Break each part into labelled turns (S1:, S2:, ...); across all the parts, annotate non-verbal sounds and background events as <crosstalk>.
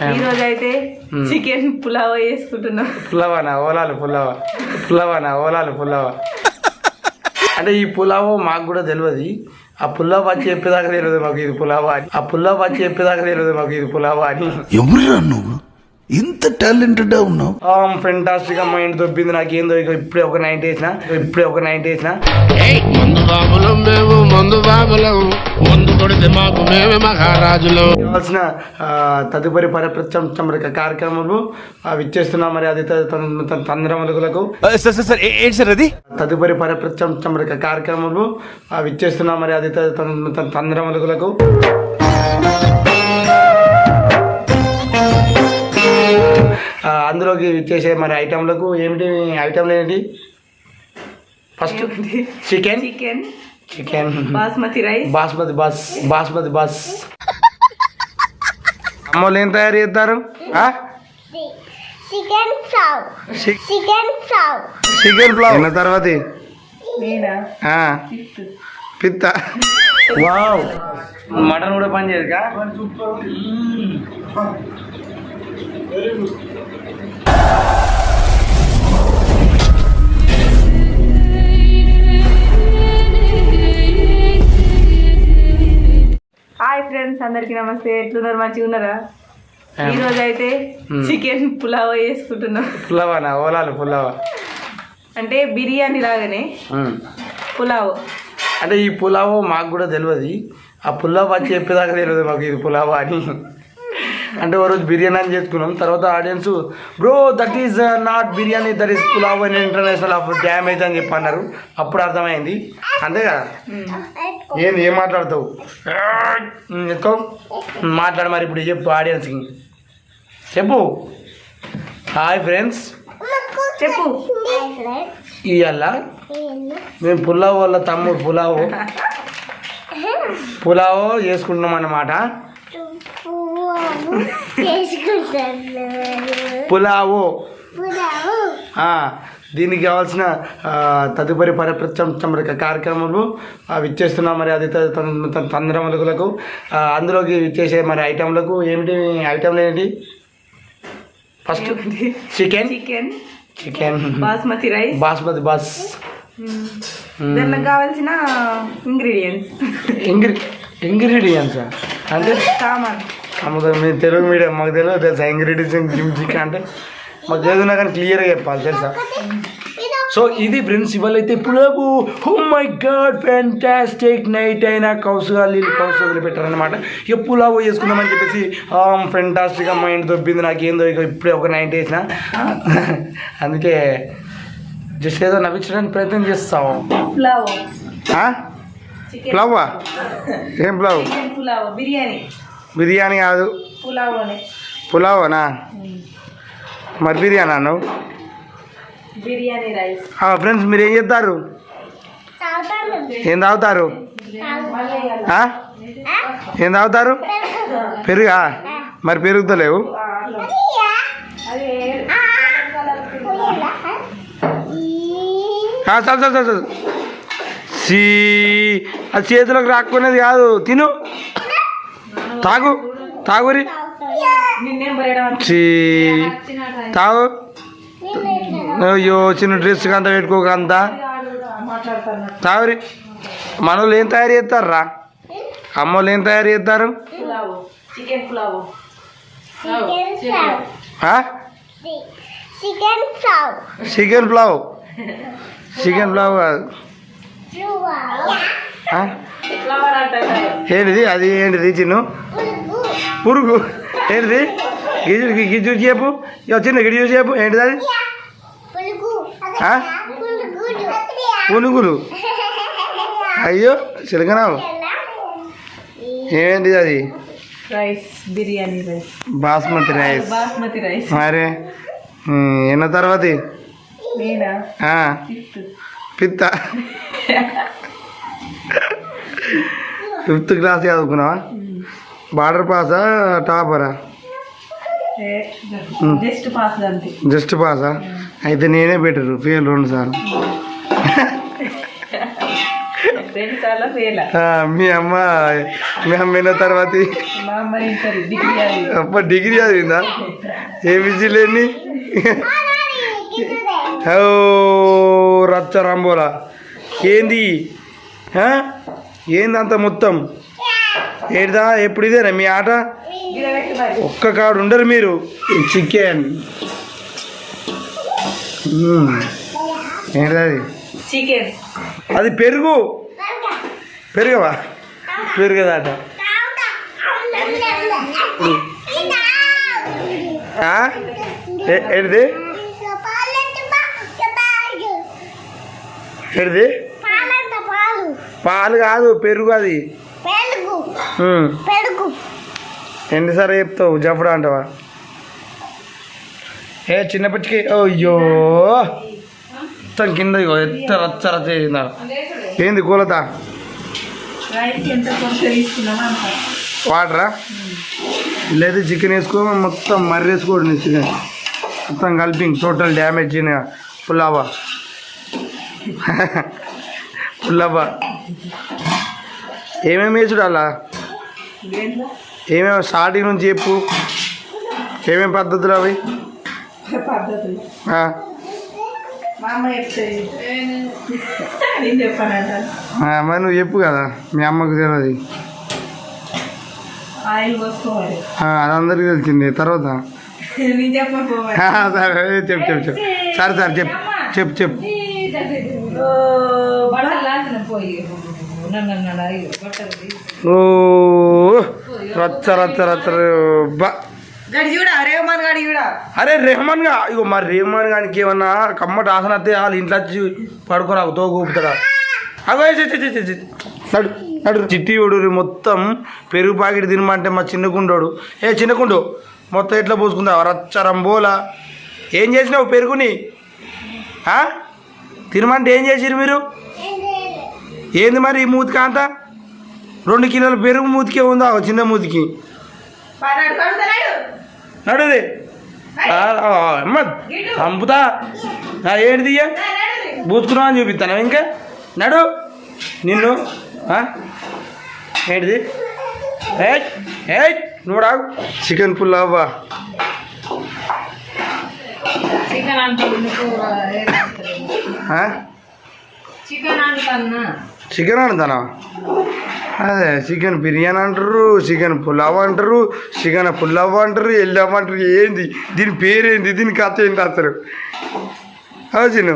S1: ఈ రోజు అయితే చికెన్ పులావ్ చేసుకుంటున్నాం.
S2: పుల్లవానా ఓలాలు పుల్లవ పుల్లవానా ఓలాలు పుల్లవ అంటే ఈ పులావ్ మాకు కూడా తెలియదు ఆ పులావ్ వచ్చి చెప్పేదాకా తెలియదు మాకు ఇది పులావ్ అని. ఆ పులావ్ వచ్చి చెప్పేదాకా తెలియదు మాకు ఇది పులావ్ అని.
S3: ఎవరురా నువ్వు? ఇంత టాలెంటెడ్ ఉన్నావు.
S2: ఫెంటాస్టిక్గా మైండ్ దొబ్బింది నాకేందో ఇక ఇప్పుడే ఒక నైన్టీ వేసిన ఇప్పుడే ఒక నైన్టీ వేసిన.
S4: మందు బాబులం మేము మందు బాబులం. మందు కొడితే మాకు మేమే మహారాజులం.
S2: కావాల్సిన తదుపరి పరిప్రచంచమరిక కార్యక్రమాలు అవి ఇచ్చేస్తున్నాం మరి అది
S3: సార్ ఏంటి సార్ అది?
S2: తదుపరి పరిప్రచంచమరిక కార్యక్రమాలు అవి ఇచ్చేస్తున్నాం మరి అది తంద్రములకు అందులోకి చేసే మరి ఐటెంలకు ఏమిటి ఐటెంలు ఏంటి? First chicken?
S1: Chicken.
S2: Chicken
S1: basmati rice.
S2: Basmati bus basmati బస్. అమ్మోళ్ళు ఏం తయారు చేస్తారు? ఆ?
S5: Chicken fry chicken fry
S2: chicken flower తిన్న తర్వాత పిత్త. వావ్. మటన్ కూడా పని చేయదు
S1: హాయ్ ఫ్రెండ్స్ అందరికి నమస్తే. ఎట్లున్నారు? మంచిగా ఉన్నారా? ఈ రోజు అయితే చికెన్ పులావ్ చేసుకుంటున్నాం.
S2: పుల్లవానా ఓలాలు
S1: అంటే బిర్యానీ లాగానే పులావ్.
S2: అంటే ఈ పులావ్ మాకు కూడా తెలియదు ఆ పులావ్ వచ్చి చెప్పేదాకా తెలియదు మాకు ఇది పులావ్ అని. అంటే ఓ రోజు బిర్యానీ అని చేసుకున్నాం తర్వాత audience bro that is not biryani that is pulao అని ఇంటర్నేషనల్ ఆఫ్ డ్యామేజ్ అని చెప్పి అన్నారు. అప్పుడు అర్థమైంది. అంతే కదా? ఏంది ఏం మాట్లాడతావు? ఎక్కువ మాట్లాడు మరి ఇప్పుడు చెప్పు ఆడియన్స్కి. చెప్పు. Hi friends.
S1: చెప్పు.
S2: ఇవాళ మేము పులావ్ వాళ్ళ తమ్ముడు పులావ్. <laughs> పులావ్ చేసుకుంటున్నాం అన్నమాట. పులావు
S5: పులావు.
S2: ఆ, దీనికి కావాల్సిన తదుపరి పరిప్రచంచమరిక కార్యక్రమాలు అవి ఇచ్చేస్తున్నాం మరి అది తంద్రములకు అందులోకి చేసే మరి ఐటెంలకు ఏమిటి ఐటెంలు ఏంటి? First chicken.
S1: Chicken.
S2: Chicken.
S1: Basmati rice.
S2: Basmati bus.
S1: దానికి కావాల్సిన ఇంగ్రీడియంట్స్.
S2: ఇంగ్రీ ఇంగ్రీడియంట్స్? అంటే
S1: సామాన్
S2: అమ్మ మీ తెలుగు మీడియం మాకు తెలియదు తెలుసా? ఇంగ్రీడియంట్స్ జిమ్ చికెన్ అంటే మాకు ఏదైనా కానీ క్లియర్గా చెప్పాలి తెలుసా? సో ఇది ఫ్రెండ్స్ అయితే పులాగు oh my god fantastic night అయినా కౌసుగా నీళ్ళు కౌసు వదిలిపెట్టారనమాట ఇక పులావు చేసుకుందామని చెప్పేసి ఫ్యాంటాస్టిక్గా మైండ్ దొబ్బింది నాకేందో ఇక ఇప్పుడే ఒక నైట్ వేసిన. <laughs> అందుకే జస్ట్ ఏదో నవ్వించడానికి ప్రయత్నం చేస్తాం
S1: పులావ్.
S2: ఏం పులావ్.
S1: బిర్యానీ.
S2: బిర్యానీ కాదు.
S1: పులావ్ అని
S2: పులావనా మరి బిర్యానీ అన్నావు?
S1: బిర్యానీ రైస్.
S2: ఫ్రెండ్స్ మీరు ఏం చేస్తారు? ఏం తాగుతారు? ఆ? ఏం తాగుతారు? పెరుగా? మరి పెరుగుతలేవు? చాలు చాలు చాలు. సీ అది చేతిలోకి రాక్కునేది కాదు. తిను. తాగు తాగురి. తాగు. అయ్యో చిన్న డ్రెస్ అంతా పెట్టుకోక అంతా
S1: మాట్లాడతాను
S2: తాగురి. మనోళ్ళు ఏం తయారు చేస్తారా అమ్మోళ్ళు ఏం తయారు చేస్తారు?
S1: Pulao. Chicken pulao.
S5: Chicken
S2: pulao. Chicken pulao కాదు. ఏంటిది? అది ఏంటిది? చిన్ను? పురుగు. ఏంటిది? గిజు గిజు చెప్పు ఇక చిన్న గిజు చెప్పు ఏంటిది అది? పునుగులు. అయ్యో చిలకనావు. ఏంటిది అది?
S1: Rice biryani rice.
S2: Basmati rice.
S1: Basmati rice.
S2: మరే ఎన్న తర్వాత? పిత్త. ఫిఫ్త్ క్లాస్ చదువుకున్నావా? బార్డర్ పాసా టాపరా?
S1: జస్ట్ పాస్ అంతే.
S2: జస్ట్ పాసా? అయితే నేనే బెటరు ఫెయిల్ రెండు సార్లు. మీ అమ్మ మీ అమ్మ అయిన తర్వాత అప్ప డిగ్రీ చదివిందా. ఏ విజిలేని ఓ రచ్చ రంబోలా. ఏంది? ఏందంత మొత్తం? ఏడిదా? ఎప్పుడు ఇదేనా మీ ఆట? ఒక్క కాడు ఉండరు మీరు. చికెన్ ఏంటిది అది
S1: చికెన్.
S2: అది పెరుగు. పెరుగవా? పెరుగదాట. ఏంటిది? ఏంటిది?
S5: పాలు
S2: కాదు పెరుగు అది.
S5: పెరుగు.
S2: ఉమ్.
S5: పెరుగు.
S2: ఎన్నిసార్లు చెప్తావు? జఫడా అంటావా? ఏ చిన్న పిచ్చికి అయ్యో. మొత్తం కింద ఇగో ఎత్త రచ్చ రచ్చ చేసిందా ఏంది కూలత?
S1: ఎంత
S2: వాటరా? ఇల్లైతే చికెన్ వేసుకో మొత్తం మర్రి వేసుకోండి చికెన్. మొత్తం కలిపి టోటల్ డ్యామేజ్ అయిన పులావా. పులావా ఏమేమి వేసుడు అలా? ఏమేమి స్టార్టింగ్ నుంచి చెప్పు. ఏమేమి పద్ధతులు అవి?
S1: పద్ధతులు.
S2: ఆ,
S1: మా అమ్మ చెప్తుంది నేను చెప్పానంట
S2: ఆ, మరి నువ్వు చెప్పు కదా మీ అమ్మకు తెలియదు. అది అందరికీ తెలిసింది తర్వాత. సరే చెప్పు చెప్పు చెప్పు. సరే సరే చెప్పు చెప్పు చెప్పు. రచ్చ రచ్చ రచ్చ అరే రెహమాన్గా ఇగో మరి రెహమాన్ గానికి ఏమన్నా కమ్మట ఆసన వస్తే వాళ్ళు ఇంట్లో వచ్చి పడుకోరా తో కూపుతాడా అగో. నడు నడు. చిట్టి ఉడు మొత్తం పెరుగు పాకెట్ తినమంటే మా చిన్నకుండోడు ఏ చిన్నకుండు మొత్తం ఎట్లా పోసుకుందా రచ్చరంబోలా ఏం చేసినావు పెరుగుని? తినమంటే ఏం చేసిరు మీరు? ఏంది మరి ఈ మూతికి అంత? రెండు కిలోల పెరుగు మూతికే ఉందా? చిన్న మూతికి. నడుది. అమ్మ చంపుతా. ఏంటిది? పూసుకున్నావు అని చూపిస్తాను ఇంకా? నడు. నిన్ను? ఏంటిది? ఏయ్ ఏయ్ నువ్వు రావు చికెన్ పుల్లావా
S1: చికెన్ అంటున్నా చికెన్
S2: అంటానా అదే చికెన్ బిర్యానీ అంటారు చికెన్ పులావ్ అంటారు చికెన్ పులావ్ అంటారు ఎల్లమ్మ అంటారు ఏంది? దీని పేరేంది? దీని కథ ఏంటి అసలు చిన్ను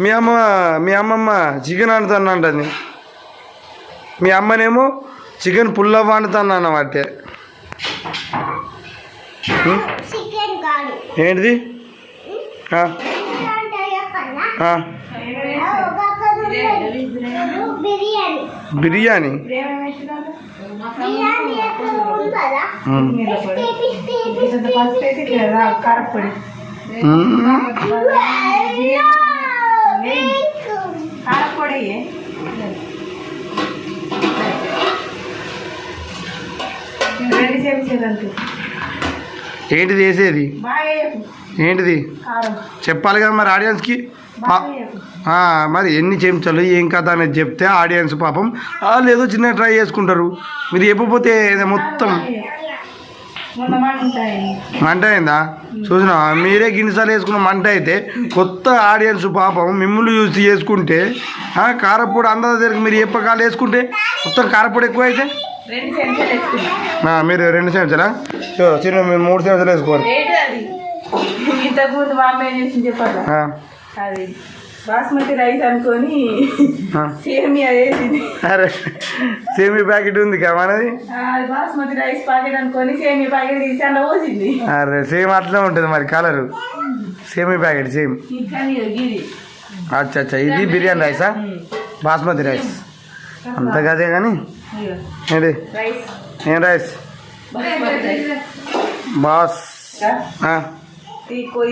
S2: మీ అమ్మ మీ అమ్మమ్మ చికెన్ అంటుతాను అంటుంది మీ అమ్మనేమో చికెన్ పుల్లవ్వ అంటుతాను అన్నమాట ఏంటిది?
S5: బిర్యానీ.
S2: ఏంటిది వేసేది
S1: బాగా
S2: ఏంటిది? చెప్పాలి కదా మరి ఆడియన్స్కి? మరి ఎన్ని చెంచాలు ఏం కథ అనేది చెప్తే ఆడియన్స్ పాపం ఏదో చిన్న ట్రై చేసుకుంటారు. మీరు చెప్పకపోతే మొత్తం
S1: మాట
S2: అయిందా. చూసినా మీరే గిన్నెసార్లు వేసుకున్న మంట అయితే కొత్త ఆడియన్స్ పాపం మిమ్మల్ని చూసి చేసుకుంటే ఆ, కారపొడి అందరి దగ్గరికి మీరు చెప్పకాలు వేసుకుంటే మొత్తం కారపొడి ఎక్కువ అయితే మీరు రెండు చెంచాలా? చూ, చిన్న మీరు మూడు చెంచాలు వేసుకోవాలి.
S1: ఇంతకు ముందు మా అమ్మాయి చేసి చెప్పాలా
S2: ఆ,
S1: అది బాస్మతి రైస్ అనుకొని. సేమియా వేసింది.
S2: అరే సేమీ ప్యాకెట్ ఉంది కదా మనది?
S1: బాస్మతి రైస్ ప్యాకెట్ అనుకొని సేమియా ప్యాకెట్ తీసి అందులో పోసింది.
S2: అరే సేమ్ అట్లనే ఉంటుంది మరి కలరు. Semi packet same. అచ్చా అచ్చా ఇది బిర్యానీ రైసా? బాస్మతి రైస్. అంత కదే కానీ? ఏంటి ఏం రైస్? బాస్.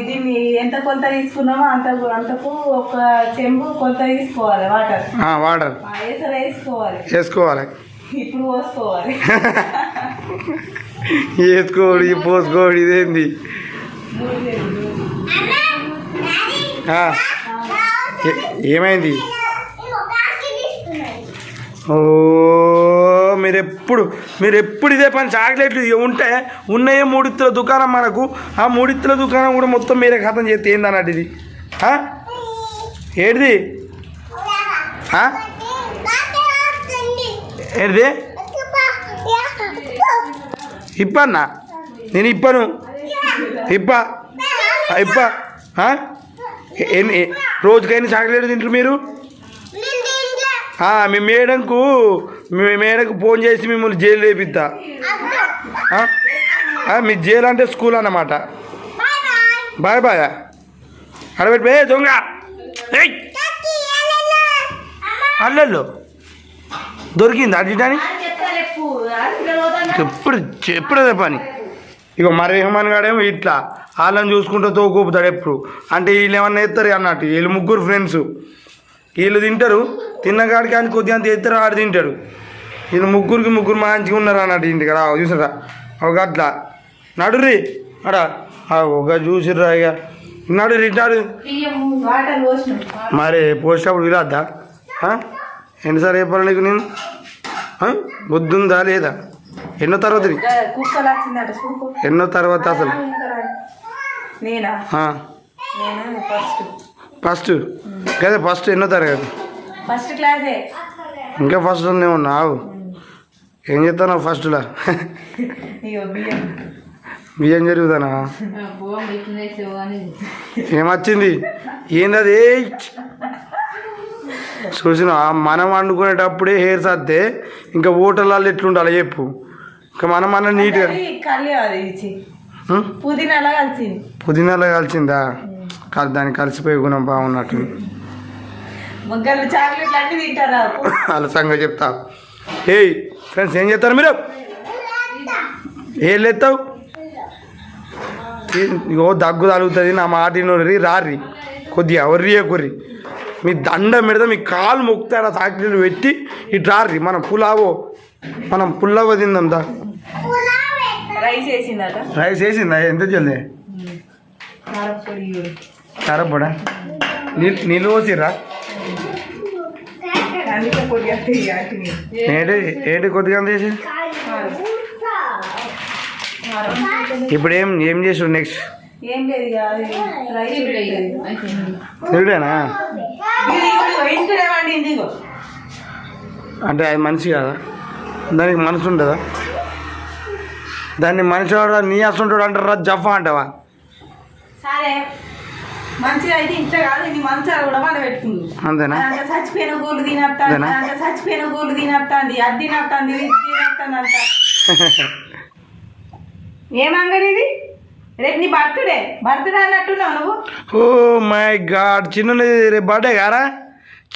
S1: దీన్ని ఎంత కొంత తీసుకున్నామో అంత అంతకు ఒక చెంబు కొంత తీసుకోవాలి వాటర్.
S2: వాటర్.
S1: వేసుకోవాలి.
S2: వేసుకోవాలి.
S1: ఇప్పుడు పోసుకోవాలి.
S2: వేసుకోడు పోసుకోడు ఇదేంది? ఏమైంది? ఓ మీరు ఎప్పుడు మీరు ఎప్పుడు ఇదే పని చాక్లెట్లు ఉంటే ఉన్నాయే మూడిత్తుల దుకాణం మనకు. ఆ మూడిత్తుల దుకాణం కూడా మొత్తం మీరే ఖతం చేస్తే ఏందన్నట్టు ఇది? ఏంటిది ఏడిది? ఏడిది? ఇప్పన్నా? నేను ఇప్పను. ఇప్ప. ఇప్ప. ఏమి ఎన్ని ఎ- చాక్లెట్లు తింటారు మీరు? మీ మేడంకు మీ మేడంకు ఫోన్ చేసి మిమ్మల్ని జైలు లేపిద్దా? మీ జైలు అంటే స్కూల్ అన్నమాట. Bye bye. అడబెట్టి దొంగ. ఏయ్. అల్లల్లో. దొరికింది. అడిగిటాని ఎప్పుడు ఎప్పుడు పని. ఇక మరి రెహమాన్ గాడేమో ఇట్లా వాళ్ళని చూసుకుంటూ తోకూపుతాడు ఎప్పుడు. అంటే వీళ్ళు ఏమన్నా ఎత్తారు అన్నట్టు. వీళ్ళు ముగ్గురు ఫ్రెండ్స్ వీళ్ళు తింటారు తిన్నగాడికి అని కొద్దిగా అంత ఎత్తారు ఆడు తింటాడు. వీళ్ళు ముగ్గురికి ముగ్గురు మంచిగా ఉన్నారు అన్నట్టు ఇంటికి రా చూసారా ఒక అట్లా నడురి అడా ఒక చూసిర్రా ఇక. నడు
S1: పోసినాం
S2: మరి పోసేటప్పుడు విరాద్దా ఆ? ఎన్నిసార్లు చెప్పాలి నీకు నేను? ఆ? బుద్ధి ఉందా లేదా? ఎన్నో తర్వాత ఎన్నో తర్వాత అసలు?
S1: ఫస్ట్.
S2: కదా ఫస్ట్ ఎన్నో తరగతి?
S1: ఫస్ట్ క్లాసే.
S2: ఇంకా ఫస్ట్ ఉంది ఉన్నావు ఏం చేస్తాను ఫస్ట్లో?
S1: బియ్యం.
S2: జరుగుతానా? ఏమొచ్చింది? ఏందది! చూసిన మనం వండుకునేటప్పుడే హెయిర్ సత్తే ఇంకా ఓటర్లలో ఎట్లుండాలి చెప్పు. ఇంకా మనం అన్న నీట్గా
S1: పుదీనాలో కలిసిందా.
S2: కాదు దానికి కలిసిపోయి గుణం బాగున్నట్టు. సంగతి చెప్తా. ఏయ్ ఫ్రెండ్స్ ఏం చేస్తారు మీరు? ఏం లేస్తావు ఇగో దగ్గు తగులుతుంది నా మాట నోరి రారి కొద్దిగా ఒర్రి కొర్రి మీ దండం పెడితే మీ కాలు మొక్కుతాడు తాకిలు పెట్టి ఇటు రారి మనం పులావో మనం పుల్లవ తిందాం దా.
S1: రైస్
S2: వేసిందా? ఎంత జల్ది?
S1: ఇవి.
S2: కరపడా నీళ్ళు నీళ్ళు పోసిర్రా?
S1: పొడి.
S2: ఏంటి ఏంటి కొద్దిగా అంత చేసి? ఇప్పుడు ఏం ఏం చేసాడు నెక్స్ట్. తిరుగుడేనా? అంటే అది మనిషి కదా? దానికి మనసు ఉంటుందా? దాన్ని మనిషి నీ అసంటాడు అంటారా జఫా అంటావా?
S1: సరే. మంచిగా అయితే ఇంట్లో కాదు ఇది మంచాలు కూడా మన పెట్టుకుంది.
S2: అంతేనా?
S1: చచ్చిపోయిన
S2: అంతేనా?
S1: అంత చచ్చిపోయిన గోళ్ళు తినత్తాంది. అది తినత్తాంది అంత. <laughs> ఏం అంగడి ఇది? రేపు నీ బర్త్డే. బర్త్డే అన్నట్టున్నావు నువ్వు?
S2: ఓ మై గాడ్ చిన్న రేపు బర్త్డే గారా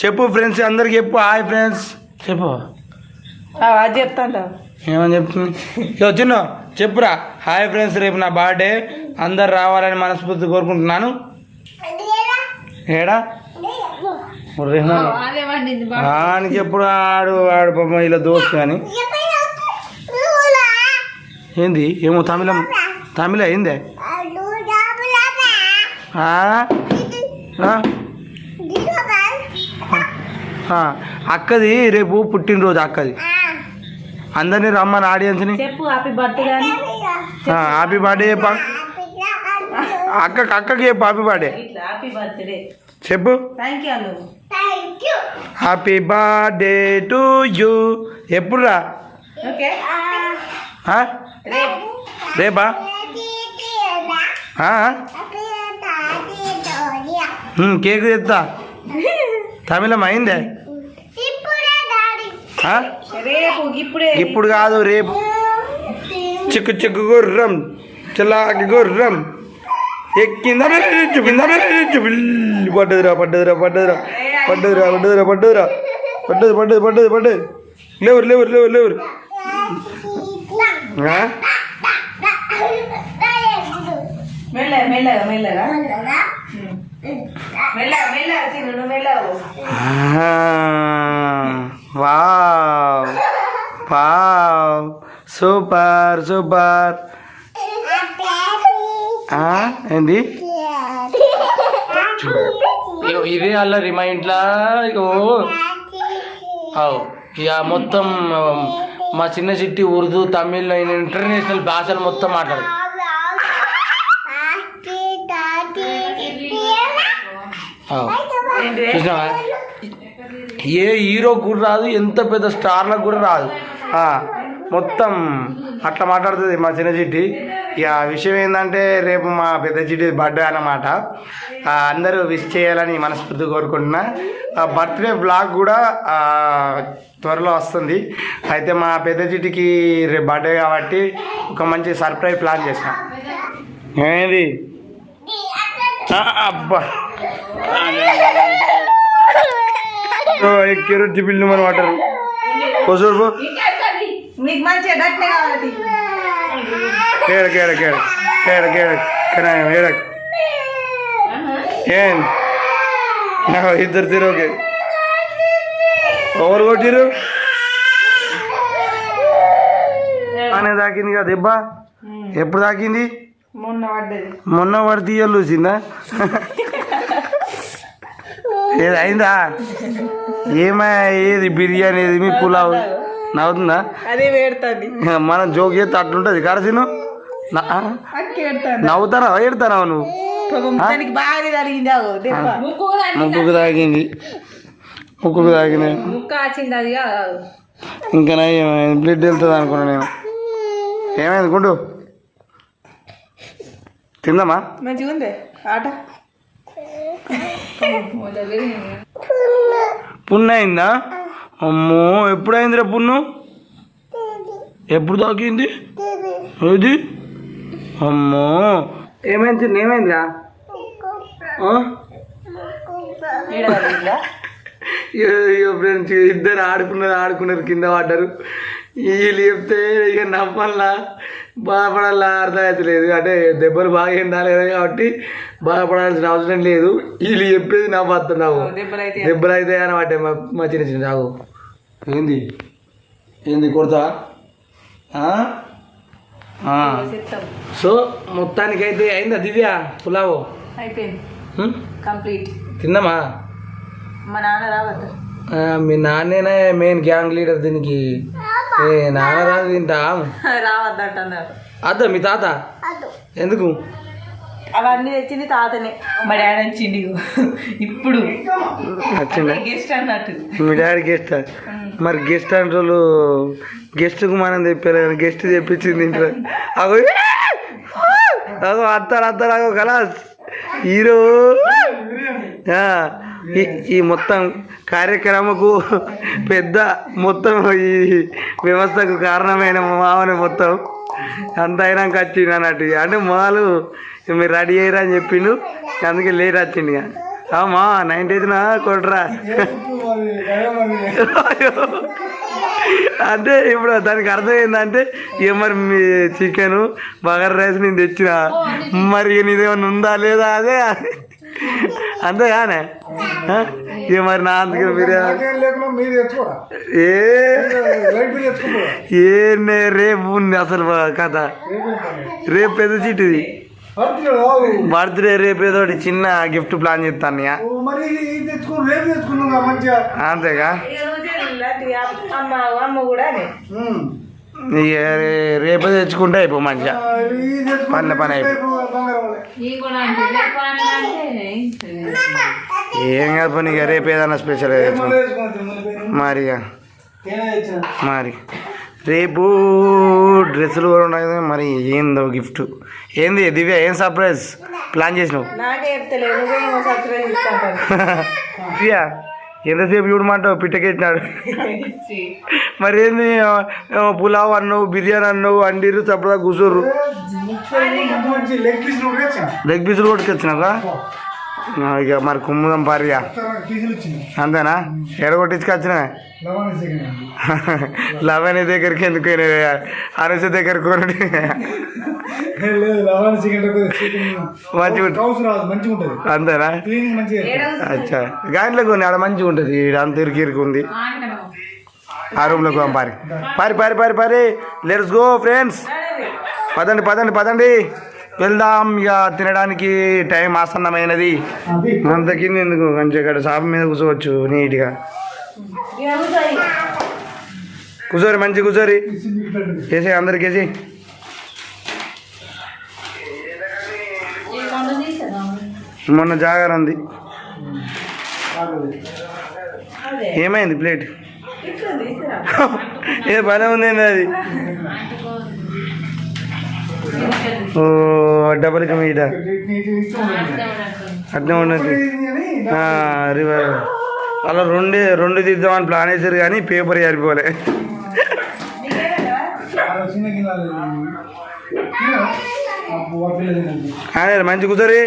S2: చెప్పు ఫ్రెండ్స్ అందరికి చెప్పు. Hi friends. చెప్పు.
S1: అది చెప్తాంటావు
S2: ఏమని చెప్తుంది? చిన్న చెప్పురా. హాయ్ ఫ్రెండ్స్ రేపు నా బర్త్డే. అందరు రావాలని మనస్ఫూర్తి కోరుకుంటున్నాను. ఏడా? ఎప్పుడు ఆడు ఆడు పాపం ఇలా దోస్తు కానీ ఏంది? ఏమో తమిళం తమిళ ఏందే? ఆ. అక్కది రేపు పుట్టినరోజు అక్కది. అందరినీ రమ్మని ఆడియన్స్ని.
S1: హ్యాపీ బర్త్డే
S2: హ్యాపీ బర్త్డే అక్కకి అక్కకి చెప్పు హ్యాపీ బర్త్డే చెప్పు. హ్యాపీ బర్త్డే టు యూ ఎప్పుడు రా?
S1: రేపు.
S2: కేక్ తెస్తా తమిళం అయిందే.
S1: ఇప్పుడే.
S2: ఇప్పుడు కాదు రేపు. చిక్కు చిక్కు గుర్రం చిల్లాకి గుర్రం. பட்டுதுரா பட்டுதுரா பட்டுதுரா பட்டுதுரா பட்டுதுரா பட்டுதுரா பட்டுது பட்டுது பட்டுது பட்டு
S1: லேவர் லேவர் லேவர் லேவர். ஆ? மெல்ல மெல்ல மெல்ல மெல்ல
S2: மெல்ல தின்னு மெல்ல வாவ். Super super. ఏంది? ఇదే అల్లరి మా ఇంట్లో అవు ఇక మొత్తం మా చిన్న చిట్టి ఉర్దూ తమిళ్ ఇంటర్నేషనల్ భాషలు మొత్తం మాట్లాడు చూసినావా? ఏ హీరో కూడా రాదు ఎంత పెద్ద స్టార్లకు కూడా రాదు. మొత్తం అట్లా మాట్లాడుతుంది మా చిన్న చిట్టి. ఇక విషయం ఏంటంటే రేపు మా పెద్ద చిట్టి బర్త్డే అన్నమాట. అందరూ విష్ చేయాలని మనస్ఫూర్తి కోరుకుంటున్నా. ఆ బర్త్డే బ్లాగ్ కూడా త్వరలో వస్తుంది. అయితే మా పెద్ద చిట్టికి రేపు బర్త్డే కాబట్టి ఒక మంచి సర్ప్రైజ్ ప్లాన్ చేసిన ఏంది అబ్బా. కెరొచ్చి బిల్లు మనం వాటర్ పోసూడు పో.
S1: మీకు
S2: కేడ కేడ కేడ కేడ కేడ కనాయం ఏడ ఏం ఇద్దరు తిరోకే ఎవరు కొట్టిరు అనే తాకింది కదా దెబ్బ ఎప్పుడు తాకింది?
S1: మొన్న పడ్డది.
S2: మొన్న వచ్చిందా? <laughs> ఏది అయిందా? ఏమా ఏది బిర్యానీ ఏది మీ పులావ్? నవ్వుతుందా?
S1: అదే వేడుతుంది.
S2: మనం జోక్ చేస్తే అట్లుంటుంది. కరసిను నవ్వుతానా? ఏడుతానావు నువ్వు? ముక్కుకు తాగింది. ముక్కుకు తాగింది
S1: ముక్క కాదు.
S2: ఇంకా బ్లడ్ వెళ్తుంది అనుకున్నా నేను. ఏమైంది? గుండు. తిందామా?
S1: మంచిగా ఉంది? ఆట.
S2: పున్ను అయిందా అమ్మో ఎప్పుడైందిరా పున్ను ఎప్పుడు తాకింది? ఏది? అమ్మో. ఏమైంది ఏమైందిరా? ఫ్రెండ్స్ ఇద్దరు ఆడుకున్నారు ఆడుకున్నారు కింద పడ్డారు. వీళ్ళు చెప్తే ఇక నవ్వాలా? బాధపడాలా? అర్థమవుతలేదు అంటే దెబ్బలు బాగా ఏం రాలేదు కాబట్టి బాధపడాల్సిన అవసరం లేదు. వీళ్ళు చెప్పేది నవ్వుతుంది నాకు
S1: దెబ్బలు అయితే
S2: అనమాట మా మా చిన్న చిన్న నాకు ఏంది? ఏంది కొడతా.
S1: చెప్తాం
S2: సో మొత్తానికైతే అయిందా దివ్య పులావు?
S1: అయిపోయింది? కంప్లీట్.
S2: తిందామా
S1: మా నాన్న రావద్దు.
S2: మీ నాన్నేనే మెయిన్ గ్యాంగ్ లీడర్ దీనికి. ఏ నాన్న రాదు తింటా?
S1: రావద్దు అంటున్నారు
S2: అద్దా మీ తాత? ఎందుకు?
S1: అవన్నీ తెచ్చింది తాతనే. మా డాడీ వచ్చింది. ఇప్పుడు గెస్ట్ అన్నట్టు.
S2: మీ డాడీ గెస్ట్ మరి గెస్ట్ అంటే వాళ్ళు గెస్ట్కు మనం తెప్పారు గెస్ట్ తెప్పించింది ఇంట్లో. అగో అగో అత్తారు అత్తారు అగో కలాస్ హీరో. ఆ, ఈ ఈ మొత్తం కార్యక్రమకు పెద్ద మొత్తం ఈ వ్యవస్థకు కారణమైన మా మామని మొత్తం. అంత అయినాక వచ్చిండు అన్నట్టు. అంటే మొదలు మీరు రెడీ అయ్యారా అని చెప్పిండు. అందుకే లేట్ వచ్చిండు అమ్మా నైన్టీ ఎయిత్నా కొట్రా. అంటే ఇప్పుడు దానికి అర్థం ఏంటంటే ఇక మరి మీ చికెన్ బగర్ రైస్ నేను తెచ్చిన. మరి నీదేమన్నా ఉందా లేదా అదే. అంతేగానే? ఇక మరి నా అందుకే బిర్యానీ ఏ? ఏ రేపు ఉంది అసలు కథ. రేపు పెద్ద చిట్టుది బర్త్డే రేపు ఏదో ఒకటి చిన్న గిఫ్ట్ ప్లాన్
S6: మరి మంచిగా.
S2: అంతేగా? ఇక రేపే తెచ్చుకుంటే అయిపో మంచిగా. పని పని అయిపో. ఏం కాదు పని రేపు ఏదైనా స్పెషల్. మరి. మరి. రేపు డ్రెస్సులు కూడా ఉన్నాయి కదా, మరి ఏందో గిఫ్ట్ ఏంది దివ్య ఏం సర్ప్రైజ్ ప్లాన్ చేసినావు? <laughs> దివ్య ఎంతసేపు చూడమంటావు? పిట్టకెట్టినాడు. మరి ఏంది పులావ్ అన్నావు బిర్యానీ అన్నావు అండిరు చప్పదా
S6: మంచి లెగ్
S2: పీసులు కొట్టుకొచ్చినావా ఇక మరి కుమ్ముదాం పారిగా
S6: ఇచ్చిన.
S2: అంతేనా? ఎడగొట్టించుకొచ్చినా. లవణి దగ్గరికి ఎందుకు అనుష దగ్గర ఉంటుంది. అంతేనా. అచ్చా. గాంట్లో కొన్ని ఆడ మంచిగా ఉంటుంది. ఈడ అంత ఇరికి ఇరికి ఉంది. ఆ రూమ్లో పోదాం పారి పారి పారి పారి పారి. లెట్స్ గో ఫ్రెండ్స్ పదండి పదండి పదండి. వెళ్దాం ఇక తినడానికి టైం ఆసన్నమైనది. అంత కింద ఎందుకు మంచిగా ఇక్కడ షాప్ మీద కూర్చోవచ్చు నీట్గా? కూర్చోరి మంచి కూర్చోరి. వేసే అందరికి వేసి మొన్న జాగారం ఉంది. ఏమైంది ప్లేట్? ఏ పని ఉంది అది? ఓ డబల్ మీట అట్నే ఉన్నది. రివర్. అలా రెండే రెండు తీద్దామని ప్లాన్ వేసారు కానీ పేపర్ ఆయన మంచి కూర్చోరి.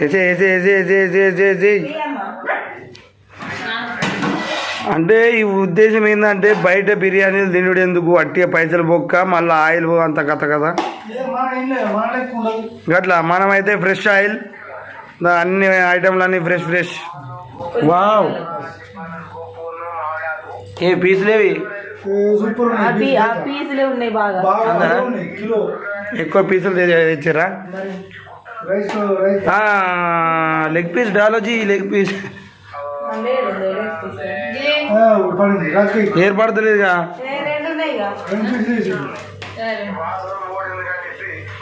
S2: వేసే వేసే వేసే వేసే అంటే ఈ ఉద్దేశం ఏంటంటే బయట బిర్యానీలు తినడు ఎందుకు అట్టిగా పైసలు బొక్క మళ్ళీ ఆయిల్ అంత కథ కదా. గట్లా మనమైతే ఫ్రెష్ ఆయిల్ అన్ని ఐటమ్లు అన్ని ఫ్రెష్ ఫ్రెష్. వావ్. ఏ పీసులేవి ఎక్కువ పీసులు తె- తెచ్చిర్రా?
S6: Rice rice.
S2: లెగ్ పీస్ డాలోజీ లెగ్ పీస్ ఏర్పడతలేదుగా.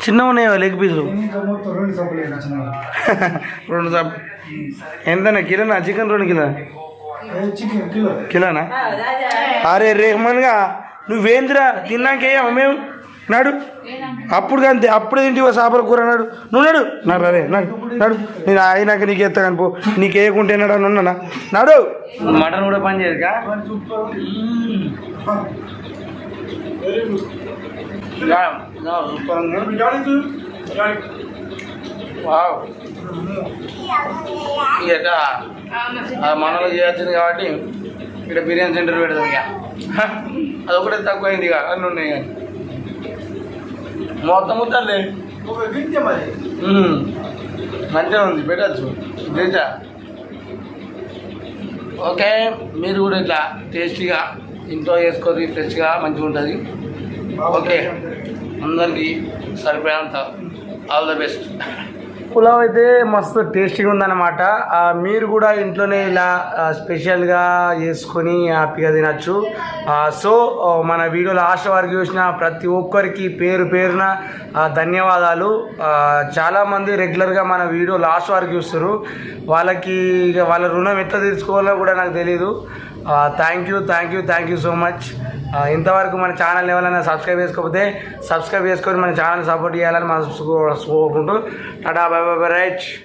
S2: చిన్న ఉన్నాయా లెగ్ పీసులు
S6: రెండు.
S2: సబ్ ఎంతనా? కిలోనా? చికెన్ రెండు కిలో
S6: చికెన్ కిలో.
S2: కిలోనా?
S1: ఆ, రాజా.
S2: అరే రేహమాన్గా నువ్వేంద్రా? తిన్నాకేయమ్మా మేము నాడు. అప్పుడు అంతే అప్పుడు ఏంటి చేపల కూర అన్నాడు నువ్వు నాడు. నాడు అరే నాడు నేను అయినాక నీకు ఎత్తా కానీ నీకు వేయకుంటే నాడు అని ఉన్నానా నాడు. మటన్ కూడా పని చేయదు వావ్. ఇక మనలో చేయొచ్చింది కాబట్టి ఇక్కడ బిర్యానీ సెంటర్ పెడతాం ఇక. హ, అదొకటే తక్కువైంది ఇక. అన్నీ ఉన్నాయి కానీ మొత్తం మ్మ్. మంచిగా ఉంది పెట్టచ్చు. చేసా. ఓకే మీరు కూడా ఇట్లా టేస్టీగా ఇంట్లో వేసుకొని ఫ్రెష్గా మంచిగా ఉంటుంది. ఓకే అందరికీ సరిపోయేంత. All the best. పులావ్ అయితే మస్తు టేస్టీగా ఉందన్నమాట. మీరు కూడా ఇంట్లోనే ఇలా స్పెషల్గా చేసుకొని హ్యాపీగా తినచ్చు. సో మన వీడియో లాస్ట్ వరకు చూసిన ప్రతి ఒక్కరికి పేరు పేరున ధన్యవాదాలు. చాలామంది రెగ్యులర్గా మన వీడియో లాస్ట్ వరకు చూస్తారు వాళ్ళకి ఇక వాళ్ళ రుణం ఎట్లా తీర్చుకోవాలో కూడా నాకు తెలీదు. Thank you thank you thank you so much ఇంతవరకు మన ఛానల్ ఎవరైనా సబ్స్క్రైబ్ చేసుకోకపోతే సబ్స్క్రైబ్ చేసుకొని మన ఛానల్ సపోర్ట్ చేయాలని మనం కోరుకుంటూ. Tata bye bye right.